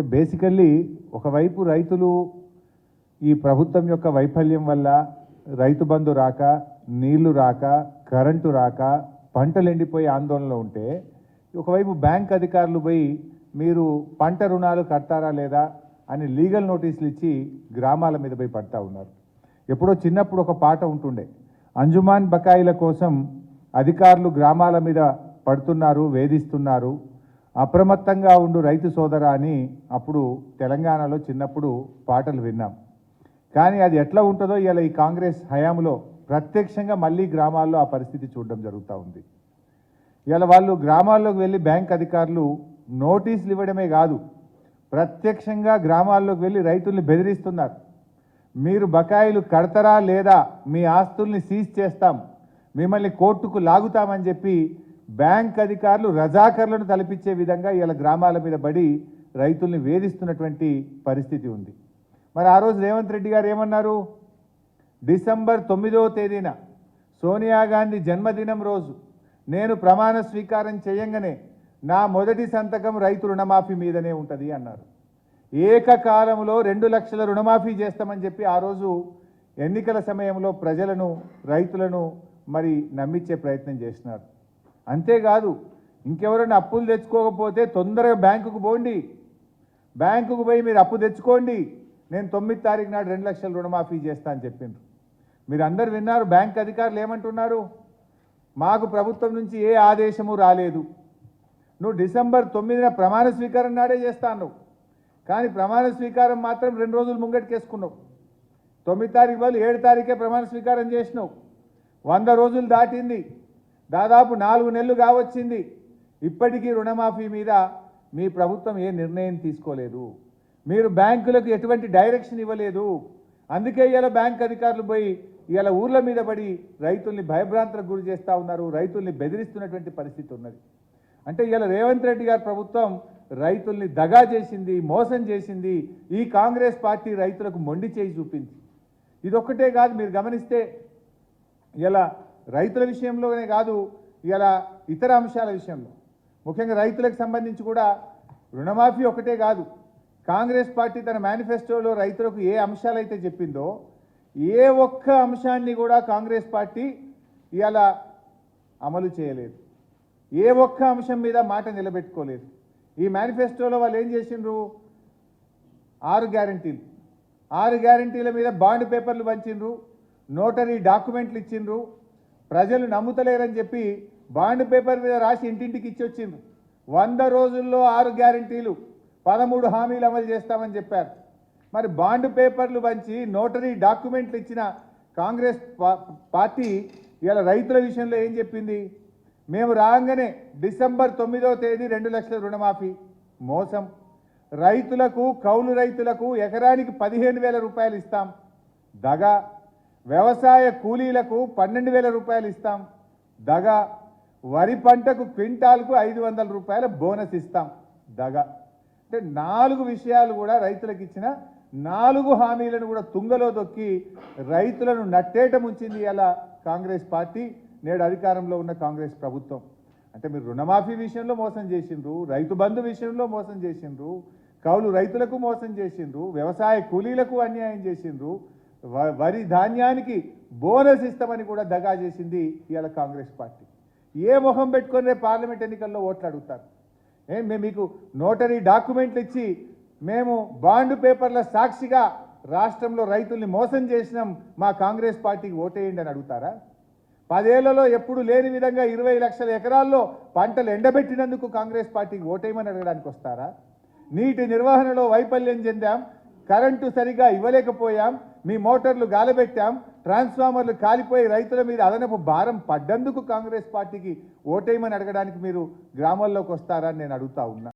అంటే బేసికల్లీ ఒకవైపు రైతులు ఈ ప్రభుత్వం యొక్క వైఫల్యం వల్ల రైతు బంధు రాక నీళ్ళు రాక కరెంటు రాక పంటలు ఎండిపోయి ఆందోళనలో ఉంటే ఒకవైపు బ్యాంక్ అధికారులు పోయి మీరు పంట రుణాలు కడతారా లేదా అని లీగల్ నోటీసులు ఇచ్చి గ్రామాల మీద పోయి పడతా ఉన్నారు. ఎప్పుడో చిన్నప్పుడు ఒక పాట ఉంటుండే అంజుమాన్ బకాయిల కోసం అధికారులు గ్రామాల మీద పడుతున్నారు వేధిస్తున్నారు అప్రమత్తంగా ఉండు రైతు సోదరా అని అప్పుడు తెలంగాణలో చిన్నప్పుడు పాటలు విన్నాం. కానీ అది ఎట్లా ఉంటుందో ఇలా ఈ కాంగ్రెస్ హయాంలో ప్రత్యక్షంగా మళ్ళీ గ్రామాల్లో ఆ పరిస్థితి చూడడం జరుగుతూ ఉంది. ఇలా వాళ్ళు గ్రామాల్లోకి వెళ్ళి బ్యాంక్ అధికారులు నోటీసులు ఇవ్వడమే కాదు ప్రత్యక్షంగా గ్రామాల్లోకి వెళ్ళి రైతుల్ని బెదిరిస్తున్నారు. మీరు బకాయిలు కడతారా లేదా మీ ఆస్తుల్ని సీజ్ చేస్తాం మిమ్మల్ని కోర్టుకు లాగుతామని చెప్పి బ్యాంక్ అధికారులు రజాకర్లను తలపించే విధంగా ఇలా గ్రామాల మీద బడి రైతుల్ని వేధిస్తున్నటువంటి పరిస్థితి ఉంది. మరి ఆ రోజు రేవంత్ రెడ్డి గారు ఏమన్నారు? డిసెంబర్ తొమ్మిదవ తేదీన సోనియా గాంధీ జన్మదినం రోజు నేను ప్రమాణ స్వీకారం చేయంగానే నా మొదటి సంతకం రైతు రుణమాఫీ మీదనే ఉంటుంది అన్నారు. ఏకకాలంలో రెండు లక్షల రుణమాఫీ చేస్తామని చెప్పి ఆ రోజు ఎన్నికల సమయంలో ప్రజలను రైతులను మరి నమ్మించే ప్రయత్నం చేసినారు. అంతేకాదు ఇంకెవరైనా అప్పులు తెచ్చుకోకపోతే తొందరగా బ్యాంకుకు పోండి. బ్యాంకుకు పోయి మీరు అప్పు తెచ్చుకోండి. నేను తొమ్మిది తారీఖు నాడు రెండు లక్షల రుణమాఫీ చేస్తా అని చెప్పిండ్రు. మీరు అందరు విన్నారు బ్యాంక్ అధికారులు ఏమంటున్నారు? మాకు ప్రభుత్వం నుంచి ఏ ఆదేశము రాలేదు. నువ్వు డిసెంబర్ తొమ్మిదిన ప్రమాణ స్వీకారం నాడే చేస్తాను కానీ ప్రమాణ స్వీకారం మాత్రం రెండు రోజులు ముంగటికేసుకున్నావు. తొమ్మిది తారీఖు బదులు ఏడు తారీఖే ప్రమాణ స్వీకారం చేసినావు. వంద రోజులు దాటింది. దాదాపు నాలుగు నెలలు కావచ్చింది. ఇప్పటికీ రుణమాఫీ మీద మీ ప్రభుత్వం ఏ నిర్ణయం తీసుకోలేదు. మీరు బ్యాంకులకు ఎటువంటి డైరెక్షన్ ఇవ్వలేదు. అందుకే ఇవాళ బ్యాంక్ అధికారులు పోయి ఇవాళ ఊర్ల మీద పడి రైతుల్ని భయభ్రాంతలకు గురి చేస్తూ ఉన్నారు రైతుల్ని బెదిరిస్తున్నటువంటి పరిస్థితి ఉన్నది. అంటే ఇవాళ రేవంత్ రెడ్డి గారి ప్రభుత్వం రైతుల్ని దగా చేసింది మోసం చేసింది ఈ కాంగ్రెస్ పార్టీ రైతులకు మొండి చేయి చూపింది. ఇదొక్కటే కాదు మీరు గమనిస్తే ఇలా రైతుల విషయంలోనే కాదు ఇలా ఇతర అంశాల విషయంలో. ముఖ్యంగా రైతులకు సంబంధించి కూడా రుణమాఫీ ఒకటే కాదు. కాంగ్రెస్ పార్టీ తన మేనిఫెస్టోలో రైతులకు ఏ అంశాలైతే చెప్పిందో ఏ ఒక్క అంశాన్ని కూడా కాంగ్రెస్ పార్టీ ఇలా అమలు చేయలేదు. ఏ ఒక్క అంశం మీద మాట నిలబెట్టుకోలేదు. ఈ మేనిఫెస్టోలో వాళ్ళు ఏం చేసిండ్రు? ఆరు గ్యారంటీలు. ఆరు గ్యారంటీల మీద బాండ్ పేపర్లు పంచిండ్రు నోటరీ డాక్యుమెంట్లు ఇచ్చిండ్రు ప్రజలు నమ్ముతలేరని చెప్పి బాండ్ పేపర్ మీద రాసి ఇంటింటికి ఇచ్చి వంద రోజుల్లో ఆరు గ్యారంటీలు పదమూడు హామీలు అమలు చేస్తామని చెప్పారు. మరి బాండ్ పేపర్లు పంచి నోటరీ డాక్యుమెంట్లు ఇచ్చిన కాంగ్రెస్ పార్టీ ఇవాళ రైతుల విషయంలో ఏం చెప్పింది? మేము రాగానే డిసెంబర్ తొమ్మిదో తేదీ రెండు లక్షల రుణమాఫీ. మోసం. రైతులకు కౌలు రైతులకు ఎకరానికి పదిహేను వేల రూపాయలు ఇస్తాం. దగా. వ్యవసాయ కూలీలకు పన్నెండు వేల రూపాయలు ఇస్తాం. దగ వరి పంటకు క్వింటాల్కు ఐదు వందల రూపాయల బోనస్ ఇస్తాం. దగ. అంటే నాలుగు విషయాలు కూడా రైతులకు ఇచ్చిన నాలుగు హామీలను కూడా తుంగలో దొక్కి రైతులను నట్టేట ముంచింది అలా కాంగ్రెస్ పార్టీ నేడు అధికారంలో ఉన్న కాంగ్రెస్ ప్రభుత్వం. అంటే మీరు రుణమాఫీ విషయంలో మోసం చేసిండ్రు రైతు బంధు విషయంలో మోసం చేసిండ్రు కౌలు రైతులకు మోసం చేసిండ్రు వ్యవసాయ కూలీలకు అన్యాయం చేసిండ్రు వరి ధాన్యానికి బోనస్ ఇస్తామని కూడా దగా చేసింది ఇవాళ కాంగ్రెస్ పార్టీ. ఏ మొహం పెట్టుకునే పార్లమెంట్ ఎన్నికల్లో ఓట్లు అడుగుతారు? ఏం మేము మీకు నోటరీ డాక్యుమెంట్లు ఇచ్చి మేము బాండ్ పేపర్ల సాక్షిగా రాష్ట్రంలో రైతుల్ని మోసం చేసినాం మా కాంగ్రెస్ పార్టీకి ఓటేయండి అని అడుగుతారా? పదేళ్ళలో ఎప్పుడు లేని విధంగా ఇరవై లక్షల ఎకరాల్లో పంటలు ఎండబెట్టినందుకు కాంగ్రెస్ పార్టీకి ఓటేయమని అడగడానికి వస్తారా? నీటి నిర్వహణలో వైఫల్యం చెందాం కరెంటు సరిగా ఇవ్వలేకపోయాం మీ మోటార్లు గాలబెట్టాం ట్రాన్స్ఫార్మర్లు కాలిపోయి రైతుల మీద అదనపు భారం పడ్డందుకు కాంగ్రెస్ పార్టీకి ఓటేయమని అడగడానికి మీరు గ్రామాల్లోకి వస్తారని నేను అడుగుతా ఉన్నా.